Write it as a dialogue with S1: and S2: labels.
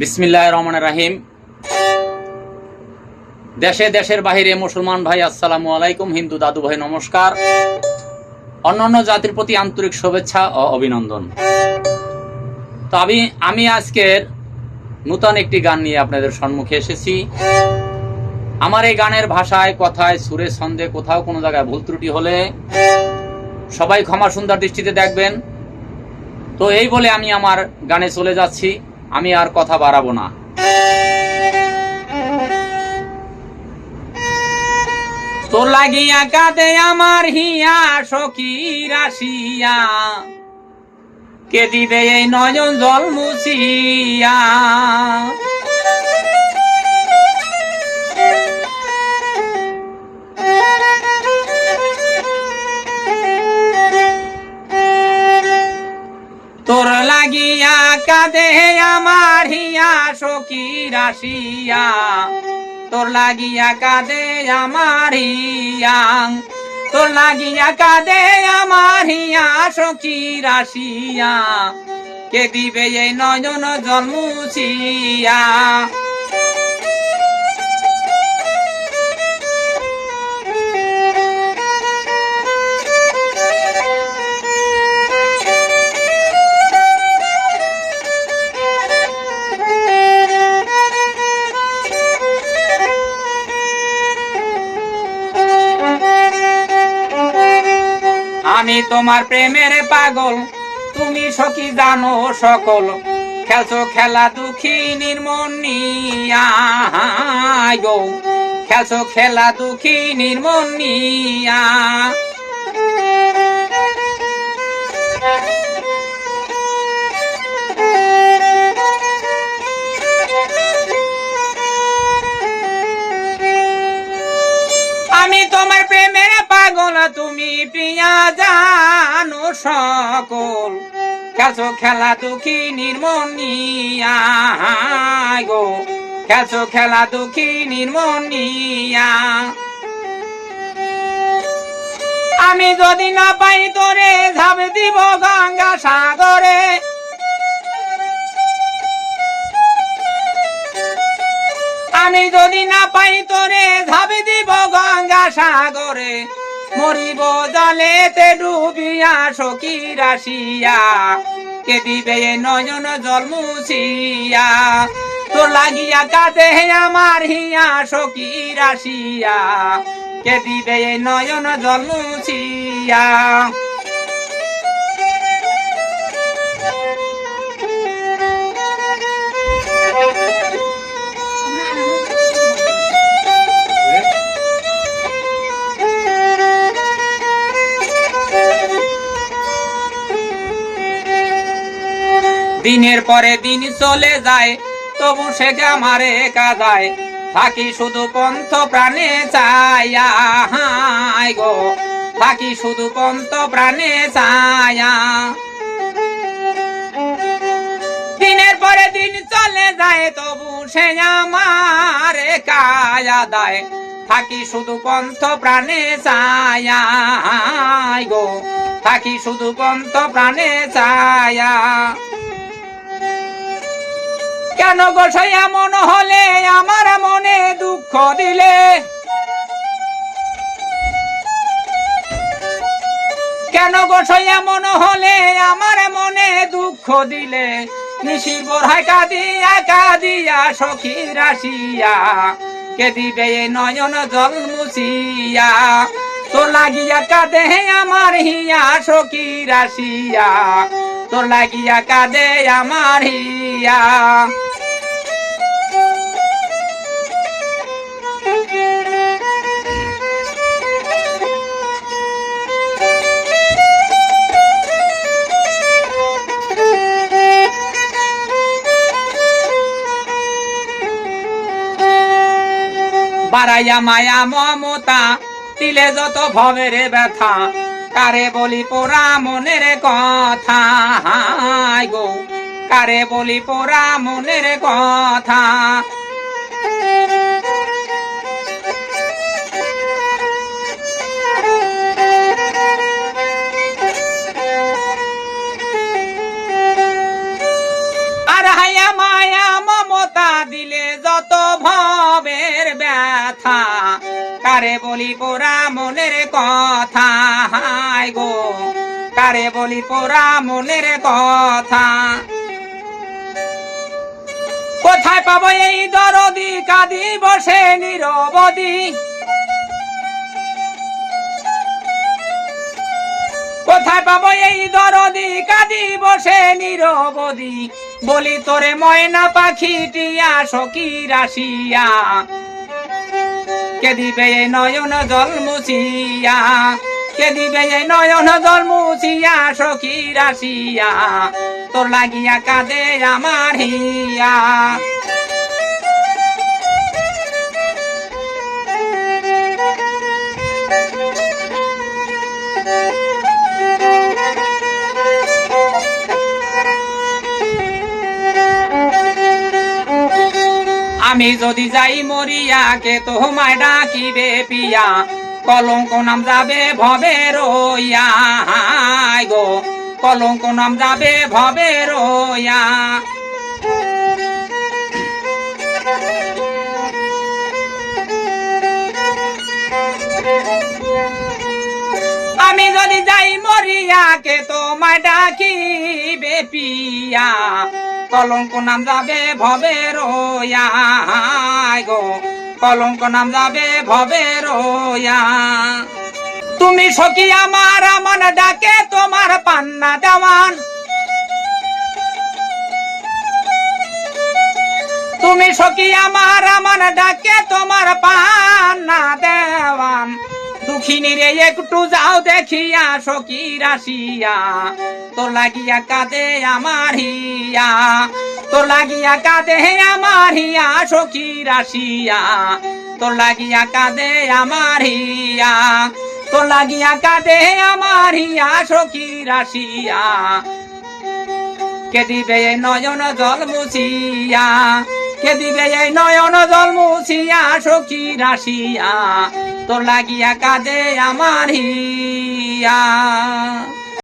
S1: বিসমিল্লাহ রহমান রাহিম। দেশে দেশের বাহিরে মুসলমান ভাই, আসসালামু আলাইকুম। হিন্দু দাদু ভাই, নমস্কার। অন্যান্য জাতির প্রতি আন্তরিক শুভেচ্ছা ও অভিনন্দন। তো আমি আমি আজকের নূতন একটি গান নিয়ে আপনাদের সম্মুখে এসেছি। আমার এই গানের ভাষায়, কথায়, সুরে, ছন্দে কোথাও কোনো জায়গায় ভুল ত্রুটি হলে সবাই ক্ষমা সুন্দর দৃষ্টিতে দেখবেন। তো এই বলে আমি আমার গানে চলে যাচ্ছি। আমি আর কথা বাড়াবো না। তো লাগিয়া কাঁদে আমার হিয়া সখী রাশিয়া। কে দে এই নয়ন জল মুছিয়া। তোর লাগিয়া কাঁদে আমার হিয়া সখী রাশিয়া। তোর লাগিয়া কাঁদে আমার হিয়া। তোর লাগিয়া কাঁদে আমার হিয়া সখী রাশিয়া। কে দিবে এই নয়ন জন্মুছিয়া? আমি তোমার প্রেমের পাগল। তুমি সখী জানো সকল। খেলছো খেলা দুঃখী নির্মনিয়া খেলছো খেলা দুঃখী নির্মনিয়া আমি তোমার প্রেমের পাগল, তুমি প্রিয়া জানো সকল। খেলছো খেলা দুঃখী নির্মনিয়া গো। খেলছো খেলা দুঃখী নির্মনিয়া। আমি যদি না পাই তোরে, ঝাঁপ দিব গঙ্গা সাগরে। আমি যদি না পাই তোরে ঝাঁপি দিব গঙ্গা সাগরে। মরিব জলেতে ডুবিয়া সখী রাশিয়া কে দিবে নয়ন জল মুছিয়া? তোর লাগিয়া কাঁদে আমার হিয়া সখী রাশিয়া কে দিবে নয়ন জল দিনের পরে দিন চলে যায়, তবু সে আমারে কাজায়, থাকি শুধু পন্থ প্রাণে চায়া হায় গো, থাকি শুধু পন্থ প্রাণে চায়া দিনের পরে দিন চলে যায়, তবু সে আমার কায়া দায়, থাকি শুধু পন্থ প্রাণে চায়া গো, থাকি শুধু পন্থ প্রাণে চায়া কেন গোসাই এমন হলে? আমার মনে দুঃখ দিলে। কেন গোসাই এমন হলে? আমার মনে দুঃখ দিলে। নিশির বোরহায় কাঁদিয়া কাঁদিয়া সখী রাশিয়া। কে দিবে নয়ন জল মুছিয়া? তোর লাগিয়া কাঁদে আমার হিয়া সখী রাশিয়া। তোর লাগিয়া কাঁদে আমার হিয়া। বাড়াইয়া মায়া, মমতা, দিলে যত ভবের ব্যথা, কারে বলি পোড়া মনের কথা? হাই গো, কারে বলি পোড়া মনের কথা?
S2: বলি পোরা মনের কথা, হায় গো। কারে বলি পোরা মনের কথা? কোথায় পাবো এই দরদি? কাদি বসে নিরবদি কোথায় পাবো এই দরদি? কাদি বসে নিরবদি বলি তোরে ময়না পাখি টিয়া রাশিয়া। কে দিবে এই নয়ন জল মুছিয়া? কে এই নয়ন জল মুছিয়া সখী রাশিয়া তোর লাগিয়া কাঁদে আমার হিয়া। আমি যদি যাই মরিয়া কে তোমায় ডাকিবে পিয়া। কলঙ্ক নাম যাবে ভবে রইয়া। গো, কলঙ্ক নাম যাবে ভবে রইয়া। আমি যদি যাই মরিয়া কে তোমায় ডাকিবে পিয়া। কলঙ্ক নাম যাবে ভবে রোয়া গো। কলঙ্ক নাম যাবে ভবে রোয়া তুমি সখী আমার আমার ডাকে তোমার পান্না দেওয়ান। তুমি সখী আমার আমার ডাকে তোমার পান্না দেওয়ান। দুঃখিনী রে একটু যাও দেখিয়া সখী রাশিয়া তো লাগিয়া কাঁদে আমার হিয়া। তো লাগিয়া কাঁদে আমার হিয়া সখী রাশিয়া তো লাগিয়া কাঁদে আমার হিয়া। তো লাগিয়া কাঁদে আমার হিয়া সখী রাশিয়া কে দিবে নয়ন জল মুছিয়া? কে দিবে নয়ন জল মুছিয়া সখী রাশিয়া তোর লাগিয়া কাঁদে আমার হিয়া।